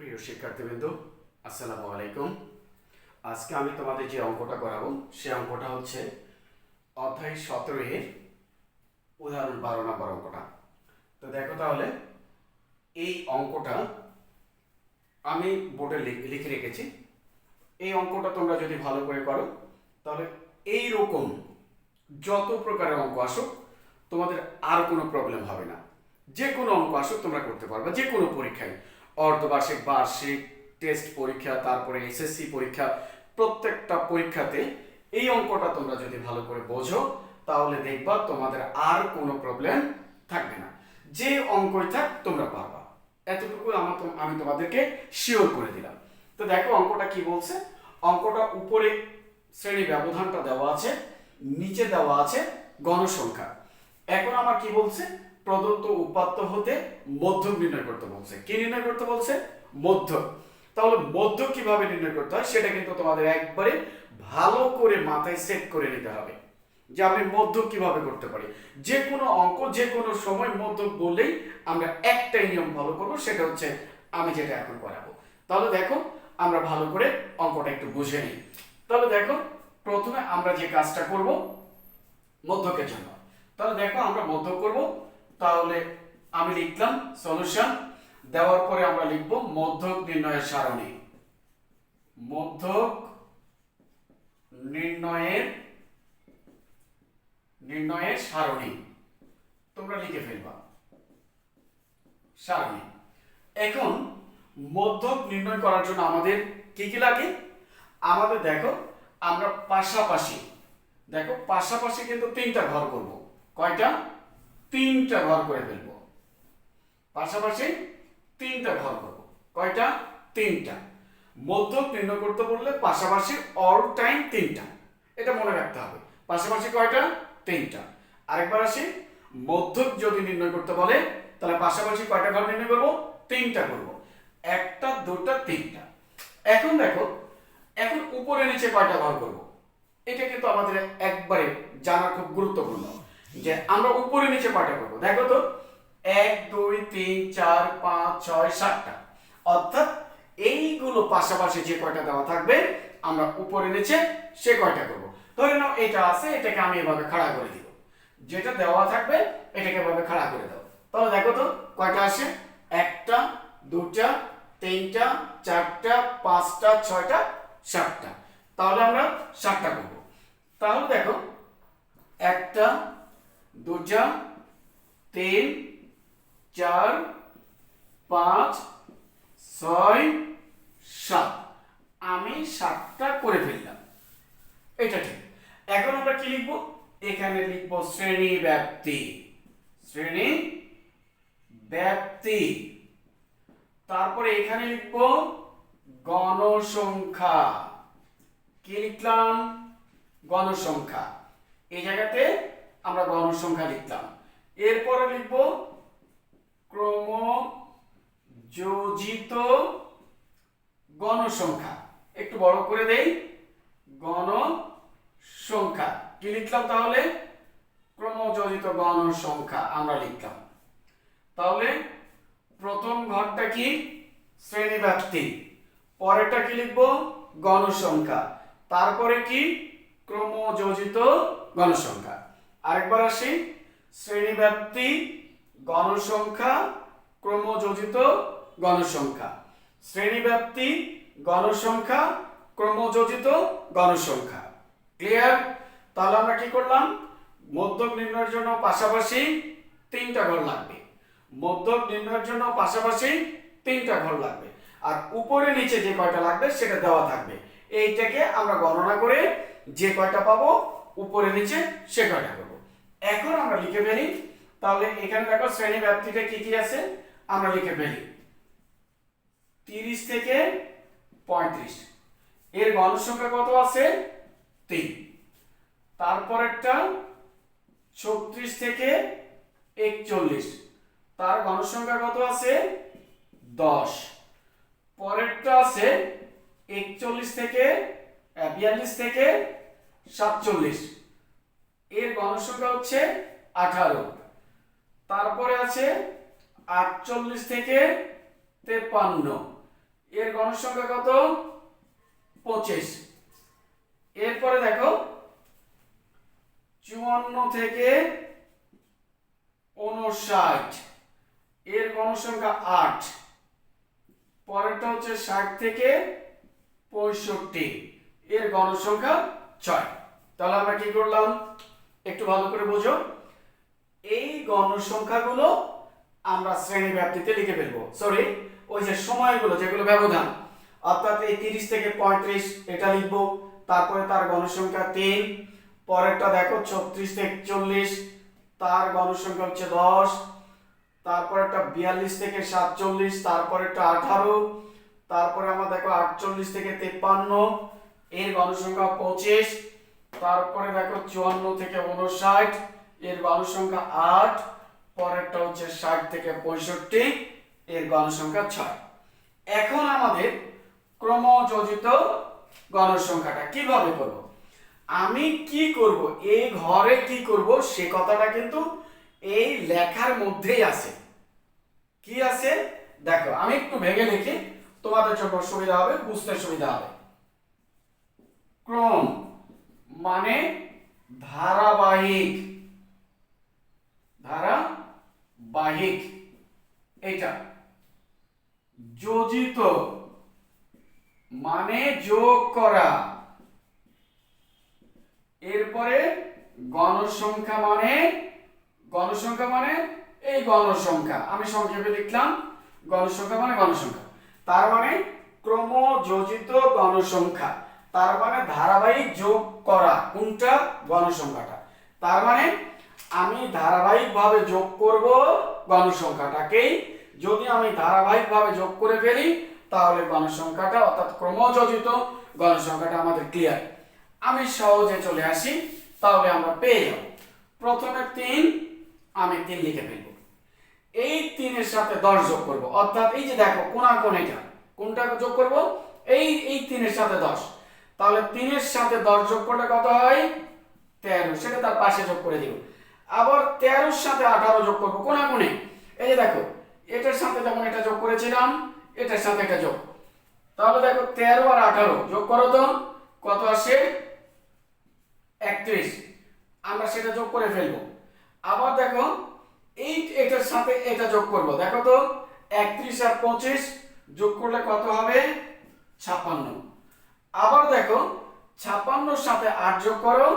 প্রিয় শিক্ষার্থীবৃন্দ, আসসালামু আলাইকুম। আজকে আমি তোমাদের যে অঙ্কটা করাবো, সে অঙ্কটা হচ্ছে অধ্যায় সতেরো এর উদাহরণ বারো নম্বর অঙ্কটা। তো দেখো তাহলে, এই অঙ্কটা আমি বোর্ডে লিখে রেখেছি। এই অঙ্কটা তোমরা যদি ভালো করে করো, তাহলে এই রকম যত প্রকারের অঙ্ক আসুক, তোমাদের আর কোনো প্রবলেম হবে না। যে কোনো অঙ্ক আসুক তোমরা করতে পারবে যে কোনো পরীক্ষায়। অর্ধবার্ষিক বার্ষিক টেস্ট পরীক্ষা, তারপরে এসএসসি পরীক্ষা, প্রত্যেকটা পরীক্ষাতে এই অঙ্কটা তোমরা যদি ভালো করে বোঝো, তাহলে দেখবা তোমাদের আর কোনো প্রবলেম থাকবে না। যে অঙ্কই থাক, তোমরা পারবা। এতটুকু আমার আমি তোমাদেরকে শিওর করে দিলাম। তো দেখো অঙ্কটা কি বলছে? অঙ্কটা উপরে শ্রেণি ব্যবধানটা দেওয়া আছে, নিচে দেওয়া আছে গণসংখ্যা। এখন আমার কি বলছে? প্রদত্ত উপাত্ত হতে মধ্যক নির্ণয় করতে বলছে। কি নির্ণয় করতে বলছে? মধ্যক তাহলে মধ্যক কীভাবে নির্ণয় করতে হয়? সেটা কিন্তু তোমাদের একবারে ভালো করে মাথায় সেট করে নিতে হবে যে আমি মধ্যক কীভাবে করতে পারি। যে কোনো অঙ্ক, যে কোনো সময় মধ্যক বললেই আমরা একটাই নিয়ম ফলো করব, সেটা হচ্ছে আমি যেটা এখন করাবো। তাহলে দেখো, আমরা ভালো করে অঙ্কটা একটু বুঝে নিই। তাহলে দেখো, প্রথমে আমরা যে কাজটা করব মধ্যকের জন্য। তাহলে দেখো, আমরা মধ্যক করব তাহলে আমি লিখলাম সলিউশন দেওয়ার পরে আমরা লিখব মধ্যক নির্ণয়ের সারণী। মধ্যক নির্ণয়ের নির্ণয়ের সারণী। তোমরা লিখে ফেলবা। সারণী। এখন মধ্যক নির্ণয় করার জন্য আমাদের কি কি লাগে? আমাদের দেখো, আমরা পাশাপাশি, দেখো, পাশাপাশি কিন্তু তিনটা ঘর করব। কয়টা? তিনটা ঘর করে ফেলব। পাশাপাশি তিনটা ঘর করব। কয়টা? তিনটা। মধ্যক নির্ণয় করতে বললে পাশাপাশি অল টাইম তিনটা। এটা মনে রাখতে হবে। পাশাপাশি কয়টা? তিনটা। আরেকবার আসি। মধ্যক যদি নির্ণয় করতে বলে, তাহলে পাশাপাশি কয়টা ঘর নির্ণয় করব? তিনটা করব। একটা, দুটা, তিনটা। এখন দেখো, এখন উপরে নিচে কয়টা ঘর করব? এটা কিন্তু আমাদের একবারে জানা খুব গুরুত্বপূর্ণ। যে আমরা উপরে নিচে কয়টা করব দেখো তো, এক, দুই, তিন, চার, পাঁচ, ছয়, সাতটা। অর্থাৎ এইগুলো পাশাপাশি যে কয়টা দেওয়া থাকবে, আমরা উপরে নিচে সে কয়টা করব। ধরে নাও এটা আছে, এটাকে আমি এভাবে খাড়া করে দিব। যেটা দেওয়া থাকবে, এটাকে এভাবে খাড়া করে দাও। তাহলে দেখো তো, কয়টা আসে? একটা, দুটা, তিনটা, চারটা, পাঁচটা, ছয়টা, সাতটা। তাহলে আমরা সাতটা করব। তাহলে দেখো, একটা দুটা তিন, চার, পাঁচ, ছয়, সাত। আমি সাতটা করে ফেললাম। এটা ঠিক। এখন আমরা কি লিখব? এখানে লিখব শ্রেণি ব্যাপ্তি। শ্রেণি ব্যাপ্তি। তারপরে এখানে লিখব গণসংখ্যা। কি লিখলাম? গণসংখ্যা। এই জায়গাতে আমরা গণসংখ্যা লিখলাম। এরপরে লিখব ক্রম যোজিত গণসংখ্যা। একটু বড় করে দেই। গণসংখ্যা। কি লিখলাম তাহলে? ক্রমযোজিত গণসংখ্যা আমরা লিখলাম। তাহলে প্রথম ঘরটা কি? শ্রেণি ব্যাপ্তি পরেরটা কি লিখব? গণসংখ্যা। তারপরে কি? ক্রমযোজিত গণসংখ্যা। আরেকবার আসি। শ্রেণীব্যাপ্তি, গণসংখ্যা, ক্রমযোজিত গণসংখ্যা। শ্রেণীব্যাপ্তি, গণসংখ্যা, ক্রমযোজিত গণসংখ্যা। ক্লিয়ার তাহলে আমরা কি করলাম? মধ্যক নির্ণয়ের জন্য পাশাপাশি তিনটা ঘর লাগবে। মধ্যক নির্ণয়ের জন্য পাশাপাশি তিনটা ঘর লাগবে। আর উপরে নিচে যে কয়টা লাগবে সেটা দেওয়া থাকবে। এইটাকে আমরা গণনা করে যে কয়টা পাবো, উপরে নিচে সে কয়টা এখন আমরা লিখে ফেলি। তাহলে এখানে দেখো শ্রেণি ব্যাপ্তিটা কি কি আছে? আমরা লিখে ফেলি। তিরিশ থেকে পঁয়ত্রিশ। এর গণসংখ্যা কত আছে? তিন। তারপরেরটা ছত্রিশ থেকে একচল্লিশ। তার গণসংখ্যা কত আছে? দশ। পরেরটা আছে একচল্লিশ থেকে বিয়াল্লিশ থেকে সাতচল্লিশ। এর গণসংখ্যা হচ্ছে আঠারো। তারপরে আছে আটচল্লিশ থেকে তেপান্ন এর গণসংখ্যা কত? পঁচিশ। এরপরে দেখো, চুয়ান্ন থেকে উনষাট। এর গণসংখ্যা আট। পরেরটা হচ্ছে ষাট থেকে পঁয়ষট্টি। এর গণসংখ্যা ছয়। তাহলে আমরা কি করলাম? একটু ভালো করে বোঝো। এই গণসংখ্যাগুলো আমরা শ্রেণি ব্যাপ্তিতে লিখে ফেলব। সরি ওই যে সময়গুলো যেগুলো ব্যবধান। অর্থাৎ এই তিরিশ থেকে পঁয়ত্রিশ এটা লিখব, তারপরে তার গণসংখ্যা তিন, পরেরটা দেখো ছত্রিশ থেকে চল্লিশ, তার গণসংখ্যা হচ্ছে দশ, তারপরেরটা বিয়াল্লিশ থেকে সাতচল্লিশ, তারপরেরটা আঠারো, তারপরে আমরা দেখো আটচল্লিশ থেকে তেপ্পান্ন, এর গণসংখ্যা পঁচিশ তারপরে দেখো চুয়ান্ন থেকে উনষাট এর গণসংখ্যা আট, পরেরটা হচ্ছে ষাট থেকে পঁয়ষট্টি, এর গণসংখ্যা ছয়। এখন আমাদের ক্রমযোজিত গণসংখ্যাটা কীভাবে করব? আমি কি করব? এই ঘরে কি করব? সে কথাটা কিন্তু এই লেখার মধ্যেই আছে। কি আছে? দেখো, আমি একটু ভেঙে লিখি। তোমাদের জন্য সুবিধা হবে, বুঝতে সুবিধা হবে। ক্রম। মানে ধারাবাহিক। ধারাবাহিক। এটা যোজিত। মানে যোগ করা। এরপরে গণসংখ্যা মানে গণসংখ্যা মানে এই গণসংখ্যা। আমি সংক্ষেপে লিখলাম, গণসংখ্যা মানে গণসংখ্যা। তার মানে ক্রমযোজিত গণসংখ্যা। তার মানে ধারাবাহিক যোগ করা, কোনটা? গণসংখ্যাটা। তার মানে আমি ধারাবাহিকভাবে যোগ করব গণসংখ্যাটাকেই। যদি আমি ধারাবাহিকভাবে যোগ করে ফেলি, তাহলে গণসংখ্যাটা অর্থাৎ ক্রমযোজিত গণসংখ্যাটা আমাদের ক্লিয়ার আমি সহজে চলে আসি, তাহলে আমরা পেয়ে যাব। প্রথমে তিন, আমি তিন লিখে ফেলব। এই তিনের সাথে দশ যোগ করব। অর্থাৎ এই যে দেখো কোনা কোন এটা। কোনটা যোগ করব? এই এই তিনের সাথে দশ। তাহলে তিনের সাথে দশ যোগ করলে কত হয়? তেরো। সেটা তার পাশে যোগ করে দিব আবার তেরোর সাথে আঠারো যোগ করব কোনা কোনে এই যে দেখো, এটার সাথে যেমন এটা যোগ করেছিলাম, এটার সাথে এটা যোগ। তাহলে দেখো, তেরো আর আঠারো যোগ করো তো, কত আসে? একত্রিশ। আমরা সেটা যোগ করে ফেলব। আবার দেখো, এই এটার সাথে এটা যোগ করব। দেখো তো, একত্রিশ আর পঁচিশ যোগ করলে কত হবে? ছাপ্পান্ন। আবার দেখো, ছাপ্পান্নর সাথে আট যোগ করো,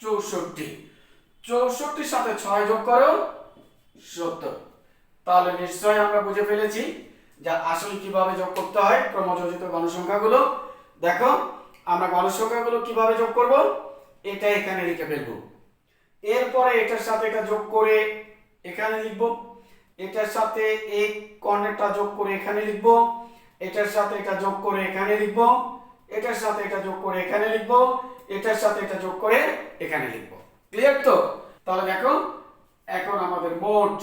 চৌষট্টি। চৌষট্টির সাথে ছয় যোগ করো, সত্তর। তাহলে নিশ্চয়ই আমরা বুঝে ফেলেছি যা আসলে কীভাবে যোগ করতে হয় ক্রমযোজিত গণসংখ্যাগুলো। দেখো, আমরা গণসংখ্যাগুলো কীভাবে যোগ করব? এটা এখানে লিখে ফেলব। এরপরে এটার সাথে এটা যোগ করে এখানে লিখব। এটার সাথে এই কর্ণেরটা যোগ করে এখানে লিখব। এটার সাথে এটা যোগ করে এখানে লিখব, এটার সাথে এটা যোগ করে এখানে লিখব, এটার সাথে এটা যোগ করে এখানে লিখব। ক্লিয়ার তো? তাহলে দেখো, এখন আমাদের মোট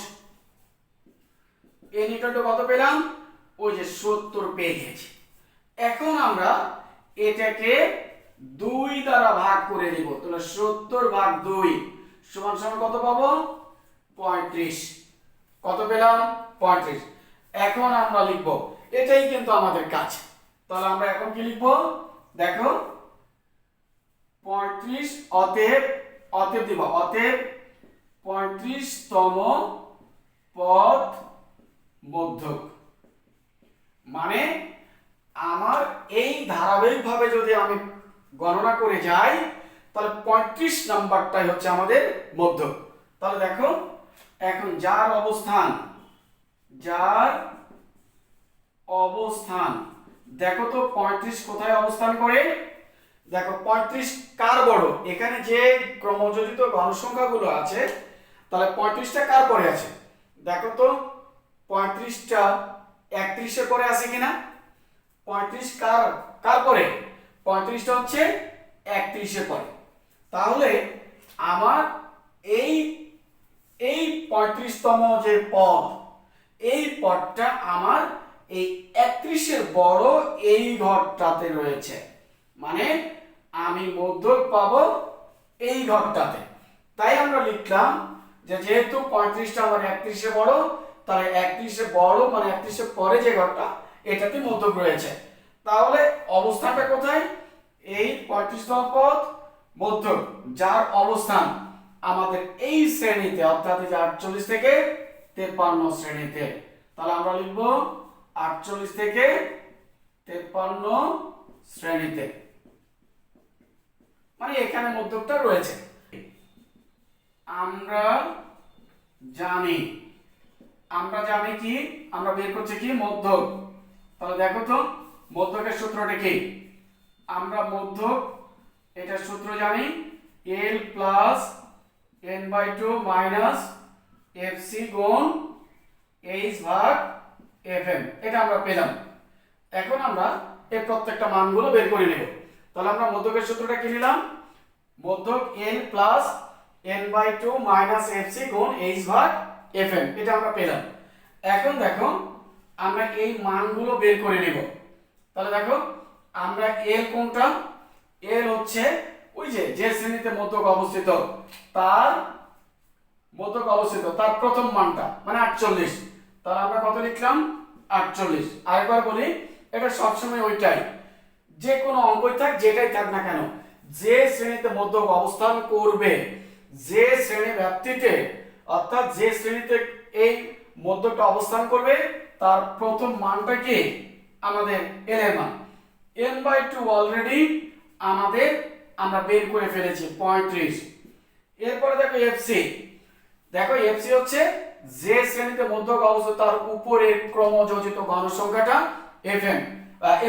এ নিকটে কত পেলাম? ওই যে সত্তর পেয়ে গেছি। এখন আমরা এটাকে দুই দ্বারা ভাগ করে দিব তাহলে সত্তর ভাগ দুই সমান সমান কত পাবো? পঁয়ত্রিশ। কত পেলাম? পঁয়ত্রিশ। এখন আমরা লিখব এটাই কিন্তু আমাদের কাজ। তাহলে আমরা এখন কি লিখব? দেখো, পঁয়ত্রিশ অতএব অতএব দিব, অতএব পঁয়ত্রিশতম পদ মধ্যক মানে আমার এই ধারাবাহিকভাবে যদি আমি গণনা করে যাই, তাহলে পঁয়ত্রিশ নাম্বারটাই হচ্ছে আমাদের মধ্যক তাহলে দেখো, এখন যার অবস্থান, যার অবস্থান। দেখো তো পঁয়ত্রিশ কোথায় অবস্থান করে? দেখো পঁয়ত্রিশ কার বড়? এখানে যে ক্রমযোজিত গণসংখ্যাগুলো আছে, তাহলে পঁয়ত্রিশটা কার পরে আছে? দেখো তো পঁয়ত্রিশটা একত্রিশে পরে আছে কিনা? পঁয়ত্রিশ কার কার পরে? পঁয়ত্রিশটা হচ্ছে একত্রিশে পরে। তাহলে আমার এই এই পঁয়ত্রিশতম যে পদ, এই পদটা আমার এই একত্রিশের বড় এই ঘরটাতে রয়েছে। মানে আমি মধ্যক পাবো এই ঘরটাতে। তাই আমরা লিখলাম যে যেহেতু পঁয়ত্রিশটা আমার একত্রিশে বড়, তাহলে একত্রিশে বড় মানে একত্রিশে পরে যে ঘরটা, এটাতে মধ্যক রয়েছে। তাহলে অবস্থানটা কোথায়? এই পঁয়ত্রিশতম পদ মধ্যক, যার অবস্থান আমাদের এই শ্রেণীতে, অর্থাৎ আটচল্লিশ থেকে তেপ্পান্ন শ্রেণীতে। তাহলে আমরা লিখব আটচল্লিশ থেকে তেপ্পান্ন শ্রেণীতে। মানে এখানে মধ্যকটা রয়েছে। আমরা জানি। আমরা জানি কি? আমরা বের করছি কি? মধ্যক। তাহলে দেখো তো, মধ্যকের সূত্রটা কি? আমরা মধ্যক, এটার সূত্র জানি L plus N by two minus F C গুণ এইচ ভাগ এফ এম এটা আমরা পেলাম। এখন আমরা এই প্রত্যেকটা মানগুলো বের করে নেব। তাহলে আমরা মধ্যকের সূত্রটা কি নিলাম? মধ্যক N plus N by two minus F C গুণ এইচ ভাগ এফ এম এটা আমরা পেলাম। এখন দেখো, আমরা এই মানগুলো বের করে নেব। তাহলে দেখো, আমরা এল কোনটা? এল হচ্ছে ওই যে যে শ্রেণীতে মধ্যক অবস্থিত, তার মধ্যক অবস্থিত, তার প্রথম মানটা মানে আটচল্লিশ। তাহলে আমরা লিখলাম আটচল্লিশ। আরেকবার বলি, এটা সবসময় ওইটাই। যে কোনো অঙ্কই থাক, যেটাই থাক না কেন, যে শ্রেণীতে মধ্যক অবস্থান করবে, যে শ্রেণি ব্যাপ্তিতে, অর্থাৎ যে শ্রেণীতে এই মধ্যকটা অবস্থান করবে, তার প্রথম মানটা কি? আমাদের এল এর মান। এন বাই টু অলরেডি আমাদের আমরা বের করে ফেলেছি, পঁয়ত্রিশ। এরপরে দেখো এফসি দেখো এফসি হচ্ছে যে শ্রেণীতে মধ্যক অবস্থিত তার উপরে ক্রমযোজিত গণসংখ্যাটা এফএম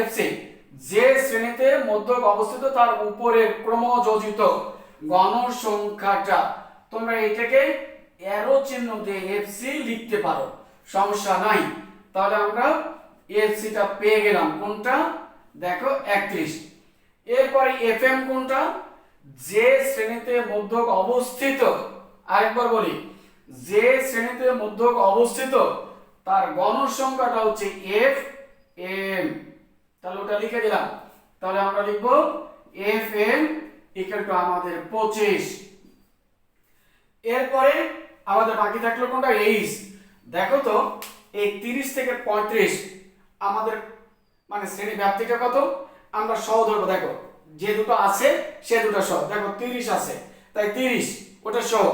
এফসি যে শ্রেণীতে মধ্যক অবস্থিত তার উপরে ক্রমযোজিত গণসংখ্যাটা তোমরা এটাকে অ্যারো চিহ্ন দিয়ে এফসি লিখতে পারো। সমস্যা নাই। তাহলে আমরা এফসিটা পেয়ে গেলাম। কোনটা? দেখো, একত্রিশ। এরপরে এফএম কোনটা? যে শ্রেণীতে মধ্যক অবস্থিত, আরেকবার বলি যে শ্রেণীতে মধ্যক অবস্থিত, তার গণসংখ্যাটা হচ্ছে এফ এম তাহলে ওটা লিখে দিলাম। তাহলে আমরা লিখব এফ এম ইকুয়াল টু আমাদের পঁচিশ। এরপরে আমাদের বাকি থাকল কোনটা? এইচ দেখো তো, এই তিরিশ থেকে পঁয়ত্রিশ, আমাদের মানে শ্রেণি ব্যাপ্তিটা কত? আমরা সহ ধরবো, দেখো, যে দুটো আছে সে দুটো সহ। দেখো, তিরিশ আছে, তাই তিরিশ, ওটা সহ।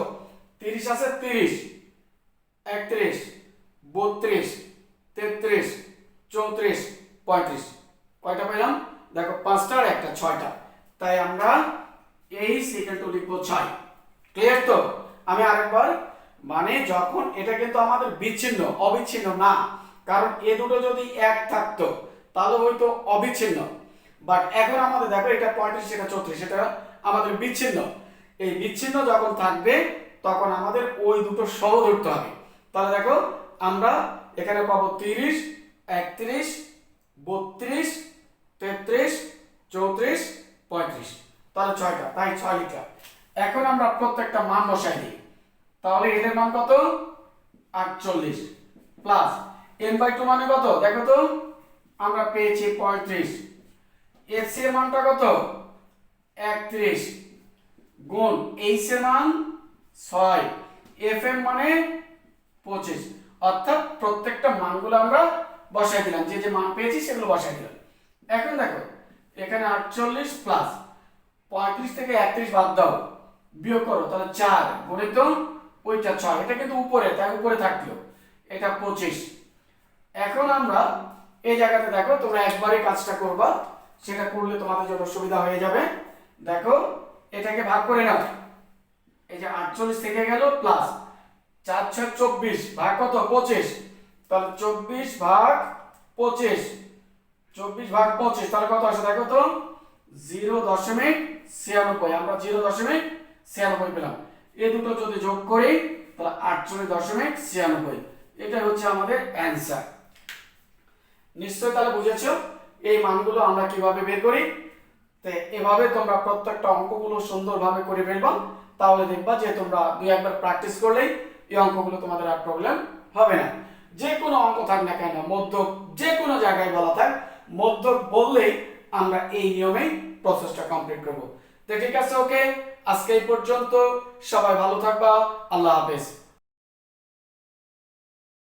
তিরিশ আছে, তিরিশ। একত্রিশ, বত্রিশ, তেত্রিশ, চৌত্রিশ, পঁয়ত্রিশ। কয়টা পেলাম দেখো, পাঁচটা আর একটা, ছয়টা। তাই আমরা এই সিকেল টু ছয়। ক্লিয়ার তো? আমি আরেকবার মানে যখন এটা কিন্তু আমাদের বিচ্ছিন্ন, অবিচ্ছিন্ন না, কারণ এ দুটো যদি এক থাকতো, তাহলে হয়তো অবিচ্ছিন্ন। বাট এখন আমাদের দেখো, এটা পঁয়ত্রিশ, এটা চৌত্রিশ, এটা আমাদের বিচ্ছিন্ন। এই বিচ্ছিন্ন যখন থাকবে তখন আমাদের ওই দুটো সহ ধরতে হবে। তাহলে দেখো, আমরা এখানে পাবো তিরিশ, একত্রিশ, বত্রিশ, তেত্রিশ, চৌত্রিশ, পঁয়ত্রিশ। তাহলে ছয়টা, তাই ছয় লিটার এখন আমরা প্রত্যেকটা মান বসাই দিই। তাহলে এর মান কত? আটচল্লিশ। প্লাস এন বাই টু মানে কত? দেখো তো, আমরা পেয়েছি পঁয়ত্রিশ। এফ সি এর মানটা কত? একত্রিশ। গুণ এইচ এর মান ছয়। এফ এম মানে পঁচিশ। অর্থাৎ প্রত্যেকটা মানগুলো আমরা বসাই দিলাম। যে যে মান পেয়েছি সেগুলো বসাই দিলাম। এখন দেখো, এখানে আটচল্লিশ প্লাস পঁয়ত্রিশ থেকে একত্রিশ বাদ দাও। বিয়োগ করো, তাহলে চার গুণে তো ওইটা ছয়। এটা কিন্তু উপরে, তাই উপরে থাকল। এটা পঁচিশ। এখন আমরা এই জায়গাতে দেখো, তোমরা একবারই কাজটা করবা। সেটা করলে তোমাদের জন্য সুবিধা হয়ে যাবে। দেখো, এটাকে ভাগ করে নাও। এই যে আটচল্লিশ থেকে গেল প্লাস চার ছয় চব্বিশ, ভাগ কত? পঁচিশ। তাহলে চব্বিশ ভাগ পঁচিশ। চব্বিশ ভাগ পঁচিশ, তাহলে কত আসে দেখো তো? জিরো দশমিক ছিয়ানব্বই। আমরা জিরো দশমিক ছিয়ানব্বই পেলাম। এই দুটো যদি যোগ করি, তাহলে আটচল্লিশ দশমিক ছিয়ানব্বই। এটা হচ্ছে আমাদের অ্যান্সার নিশ্চয়ই তাহলে বুঝেছ? এই মানগুলো আমরা কীভাবে বের করি? তো এভাবে তোমরা প্রত্যেকটা অঙ্কগুলো সুন্দরভাবে করে ফেলবা। তাহলে দেখবা যে তোমরা দুই একবার প্র্যাকটিস করলেই এই অঙ্কগুলো তোমাদের আর প্রবলেম হবে না। যে কোনো অঙ্ক থাক না কেন, মধ্যক যে কোনো জায়গায় বলা থাক, মধ্যক বললেই আমরা এই নিয়মেই প্রসেসটা কমপ্লিট করব। তো ঠিক আছে ওকে আজকে এই পর্যন্ত। সবাই ভালো থাকবা। আল্লাহ হাফেজ।